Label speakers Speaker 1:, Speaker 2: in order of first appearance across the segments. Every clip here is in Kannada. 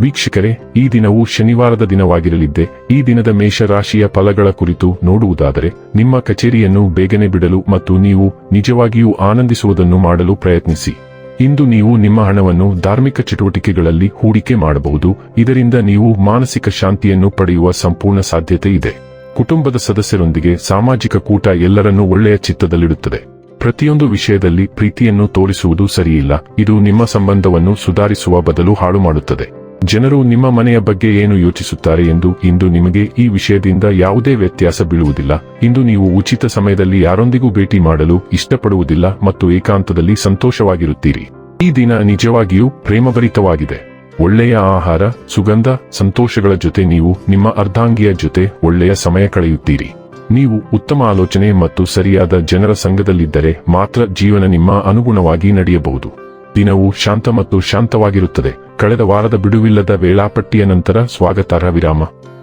Speaker 1: ವೀಕ್ಷಕರೇ, ಈ ದಿನವು ಶನಿವಾರದ ದಿನವಾಗಿರಲಿದ್ದೆ. ಈ ದಿನದ ಮೇಷರಾಶಿಯ ಫಲಗಳ ಕುರಿತು ನೋಡುವುದಾದರೆ, ನಿಮ್ಮ ಕಚೇರಿಯನ್ನು ಬೇಗನೆ ಬಿಡಲು ಮತ್ತು ನೀವು ನಿಜವಾಗಿಯೂ ಆನಂದಿಸುವುದನ್ನು ಮಾಡಲು ಪ್ರಯತ್ನಿಸಿ. ಇಂದು ನೀವು ನಿಮ್ಮ ಹಣವನ್ನು ಧಾರ್ಮಿಕ ಚಟುವಟಿಕೆಗಳಲ್ಲಿ ಹೂಡಿಕೆ ಮಾಡಬಹುದು. ಇದರಿಂದ ನೀವು ಮಾನಸಿಕ ಶಾಂತಿಯನ್ನು ಪಡೆಯುವ ಸಂಪೂರ್ಣ ಸಾಧ್ಯತೆ ಇದೆ. ಕುಟುಂಬದ ಸದಸ್ಯರೊಂದಿಗೆ ಸಾಮಾಜಿಕ ಕೂಟ ಎಲ್ಲರನ್ನೂ ಒಳ್ಳೆಯ ಚಿತ್ತದಲ್ಲಿಡುತ್ತದೆ. ಪ್ರತಿಯೊಂದು ವಿಷಯದಲ್ಲಿ ಪ್ರೀತಿಯನ್ನು ತೋರಿಸುವುದು ಸರಿಯಿಲ್ಲ. ಇದು ನಿಮ್ಮ ಸಂಬಂಧವನ್ನು ಸುಧಾರಿಸುವ ಬದಲು ಹಾಳು ಮಾಡುತ್ತದೆ ಜನರು ನಿಮ್ಮ ಮನೆಯ ಬಗ್ಗೆ ಏನು ಯೋಚಿಸುತ್ತಾರೆ ಎಂದು ಇಂದು ನಿಮಗೆ ಈ ವಿಷಯದಿಂದ ಯಾವುದೇ ವ್ಯತ್ಯಾಸ ಬೀಳುವುದಿಲ್ಲ. ಇಂದು ನೀವು ಉಚಿತ ಸಮಯದಲ್ಲಿ ಯಾರೊಂದಿಗೂ ಭೇಟಿ ಮಾಡಲು ಇಷ್ಟಪಡುವುದಿಲ್ಲ ಮತ್ತು ಏಕಾಂತದಲ್ಲಿ ಸಂತೋಷವಾಗಿರುತ್ತೀರಿ. ಈ ದಿನ ನಿಜವಾಗಿಯೂ ಪ್ರೇಮಭರಿತವಾಗಿದೆ. ಒಳ್ಳೆಯ ಆಹಾರ, ಸುಗಂಧ, ಸಂತೋಷಗಳ ಜೊತೆ ನೀವು ನಿಮ್ಮ ಅರ್ಧಾಂಗಿಯ ಜೊತೆ ಒಳ್ಳೆಯ ಸಮಯ ಕಳೆಯುತ್ತೀರಿ. ನೀವು ಉತ್ತಮ ಆಲೋಚನೆ ಮತ್ತು ಸರಿಯಾದ ಜನರ ಸಂಘದಲ್ಲಿದ್ದರೆ ಮಾತ್ರ ಜೀವನ ನಿಮ್ಮ ಅನುಗುಣವಾಗಿ ನಡೆಯಬಹುದು. ದಿನವು ಶಾಂತ ಮತ್ತು ಶಾಂತವಾಗಿರುತ್ತದೆ. ಕಳೆದ ವಾರದ ಬಿಡುವಿಲ್ಲದ ವೇಳಾಪಟ್ಟಿಯ ನಂತರ ಸ್ವಾಗತಾರ್ಹ ವಿರಾಮ.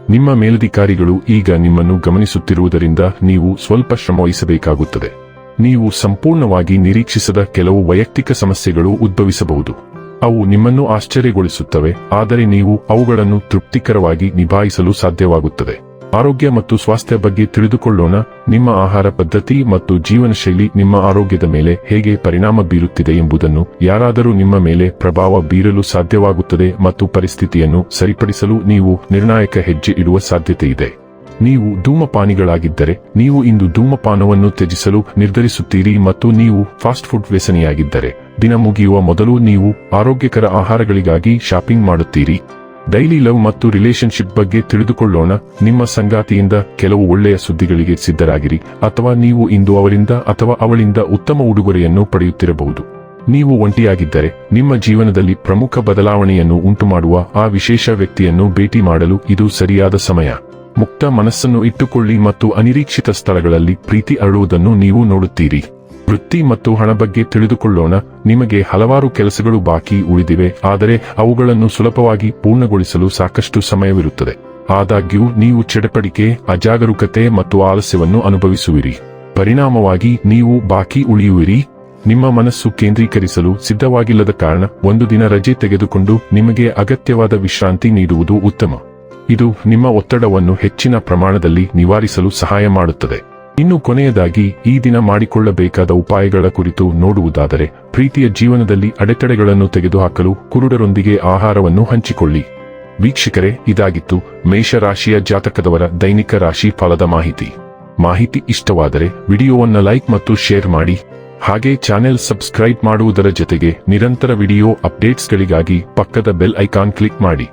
Speaker 1: ನಿಮ್ಮ ಮೇಲಧಿಕಾರಿಗಳು ಈಗ ನಿಮ್ಮನ್ನು ಗಮನಿಸುತ್ತಿರುವುದರಿಂದ ನೀವು ಸ್ವಲ್ಪ ಶ್ರಮವಹಿಸಬೇಕಾಗುತ್ತದೆ ನೀವು ಸಂಪೂರ್ಣವಾಗಿ ನಿರೀಕ್ಷಿಸದ ಕೆಲವು ವೈಯಕ್ತಿಕ ಸಮಸ್ಯೆಗಳು ಉದ್ಭವಿಸಬಹುದು. ಅವು ನಿಮ್ಮನ್ನು ಆಶ್ಚರ್ಯಗೊಳಿಸುತ್ತವೆ, ಆದರೆ ನೀವು ಅವುಗಳನ್ನು ತೃಪ್ತಿಕರವಾಗಿ ನಿಭಾಯಿಸಲು ಸಾಧ್ಯವಾಗುತ್ತದೆ. ಆರೋಗ್ಯ ಮತ್ತು ಸ್ವಾಸ್ಥ್ಯ ಬಗ್ಗೆ ತಿಳಿದುಕೊಳ್ಳೋಣ. ನಿಮ್ಮ ಆಹಾರ ಪದ್ಧತಿ ಮತ್ತು ಜೀವನ ಶೈಲಿ ನಿಮ್ಮ ಆರೋಗ್ಯದ ಮೇಲೆ ಹೇಗೆ ಪರಿಣಾಮ ಬೀರುತ್ತಿದೆ ಎಂಬುದನ್ನು, ಯಾರಾದರೂ ನಿಮ್ಮ ಮೇಲೆ ಪ್ರಭಾವ ಬೀರಲು ಸಾಧ್ಯವಾಗುತ್ತದೆ ಮತ್ತು ಪರಿಸ್ಥಿತಿಯನ್ನು ಸರಿಪಡಿಸಲು ನೀವು ನಿರ್ಣಾಯಕ ಹೆಜ್ಜೆ ಇಡುವ ಸಾಧ್ಯತೆ ಇದೆ. ನೀವು ಧೂಮಪಾನಿಗಳಾಗಿದ್ದರೆ, ನೀವು ಇಂದು ಧೂಮಪಾನವನ್ನು ತ್ಯಜಿಸಲು ನಿರ್ಧರಿಸುತ್ತೀರಿ ಮತ್ತು ನೀವು ಫಾಸ್ಟ್ ಫುಡ್ ವ್ಯಸನಿಯಾಗಿದ್ದರೆ, ದಿನ ಮುಗಿಯುವ ಮೊದಲು ನೀವು ಆರೋಗ್ಯಕರ ಆಹಾರಗಳಿಗಾಗಿ ಶಾಪಿಂಗ್ ಮಾಡುತ್ತೀರಿ. ಡೈಲಿ ಲವ್ ಮತ್ತು ರಿಲೇಶನ್ಶಿಪ್ ಬಗ್ಗೆ ತಿಳಿದುಕೊಳ್ಳೋಣ. ನಿಮ್ಮ ಸಂಗಾತಿಯಿಂದ ಕೆಲವು ಒಳ್ಳೆಯ ಸುದ್ದಿಗಳಿಗೆ ಸಿದ್ಧರಾಗಿರಿ. ಅಥವಾ ನೀವು ಇಂದು ಅವರಿಂದ ಅಥವಾ ಅವಳಿಂದ ಉತ್ತಮ ಉಡುಗೊರೆಯನ್ನು ಪಡೆಯುತ್ತಿರಬಹುದು. ನೀವು ಒಂಟಿಯಾಗಿದ್ದರೆ, ನಿಮ್ಮ ಜೀವನದಲ್ಲಿ ಪ್ರಮುಖ ಬದಲಾವಣೆಯನ್ನು ಉಂಟುಮಾಡುವ ಆ ವಿಶೇಷ ವ್ಯಕ್ತಿಯನ್ನು ಭೇಟಿ ಮಾಡಲು ಇದು ಸರಿಯಾದ ಸಮಯ. ಮುಕ್ತ ಮನಸ್ಸನ್ನು ಇಟ್ಟುಕೊಳ್ಳಿ ಮತ್ತು ಅನಿರೀಕ್ಷಿತ ಸ್ಥಳಗಳಲ್ಲಿ ಪ್ರೀತಿ ಅರಳುವುದನ್ನು ನೀವು ನೋಡುತ್ತೀರಿ. ವೃತ್ತಿ ಮತ್ತು ಹಣ ಬಗ್ಗೆ ತಿಳಿದುಕೊಳ್ಳೋಣ. ನಿಮಗೆ ಹಲವಾರು ಕೆಲಸಗಳು ಬಾಕಿ ಉಳಿದಿವೆ. ಆದರೆ ಅವುಗಳನ್ನು ಸುಲಭವಾಗಿ ಪೂರ್ಣಗೊಳಿಸಲು ಸಾಕಷ್ಟು ಸಮಯವಿರುತ್ತದೆ. ಆದಾಗ್ಯೂ, ನೀವು ಚಡಪಡಿಕೆ, ಅಜಾಗರೂಕತೆ ಮತ್ತು ಆಲಸ್ಯವನ್ನು ಅನುಭವಿಸುವಿರಿ. ಪರಿಣಾಮವಾಗಿ, ನೀವು ಬಾಕಿ ಉಳಿಯುವಿರಿ. ನಿಮ್ಮ ಮನಸ್ಸು ಕೇಂದ್ರೀಕರಿಸಲು ಸಿದ್ಧವಾಗಿಲ್ಲದ ಕಾರಣ, ಒಂದು ದಿನ ರಜೆ ತೆಗೆದುಕೊಂಡು ನಿಮಗೆ ಅಗತ್ಯವಾದ ವಿಶ್ರಾಂತಿ ನೀಡುವುದು ಉತ್ತಮ. ಇದು ನಿಮ್ಮ ಒತ್ತಡವನ್ನು ಹೆಚ್ಚಿನ ಪ್ರಮಾಣದಲ್ಲಿ ನಿವಾರಿಸಲು ಸಹಾಯ ಮಾಡುತ್ತದೆ. ಇನ್ನು ಕೊನೆಯದಾಗಿ, ಈ ದಿನ ಮಾಡಿಕೊಳ್ಳಬೇಕಾದ ಉಪಾಯಗಳ ಕುರಿತು ನೋಡುವುದಾದರೆ, ಪ್ರೀತಿಯ ಜೀವನದಲ್ಲಿ ಅಡೆತಡೆಗಳನ್ನು ತೆಗೆದುಹಾಕಲು ಕುರುಡರೊಂದಿಗೆ ಆಹಾರವನ್ನು ಹಂಚಿಕೊಳ್ಳಿ. ವೀಕ್ಷಕರೇ, ಇದಾಗಿತ್ತು ಮೇಷರಾಶಿಯ ಜಾತಕದವರ ದೈನಿಕ ರಾಶಿ ಫಲದ ಮಾಹಿತಿ. ಮಾಹಿತಿ ಇಷ್ಟವಾದರೆ, ವಿಡಿಯೋವನ್ನು ಲೈಕ್ ಮತ್ತು ಶೇರ್ ಮಾಡಿ. ಹಾಗೆ ಚಾನೆಲ್ ಸಬ್ಸ್ಕ್ರೈಬ್ ಮಾಡುವುದರ ಜೊತೆಗೆ ನಿರಂತರ ವಿಡಿಯೋ ಅಪ್ಡೇಟ್ಸ್ಗಳಿಗಾಗಿ ಪಕ್ಕದ ಬೆಲ್ ಐಕಾನ್ ಕ್ಲಿಕ್ ಮಾಡಿ.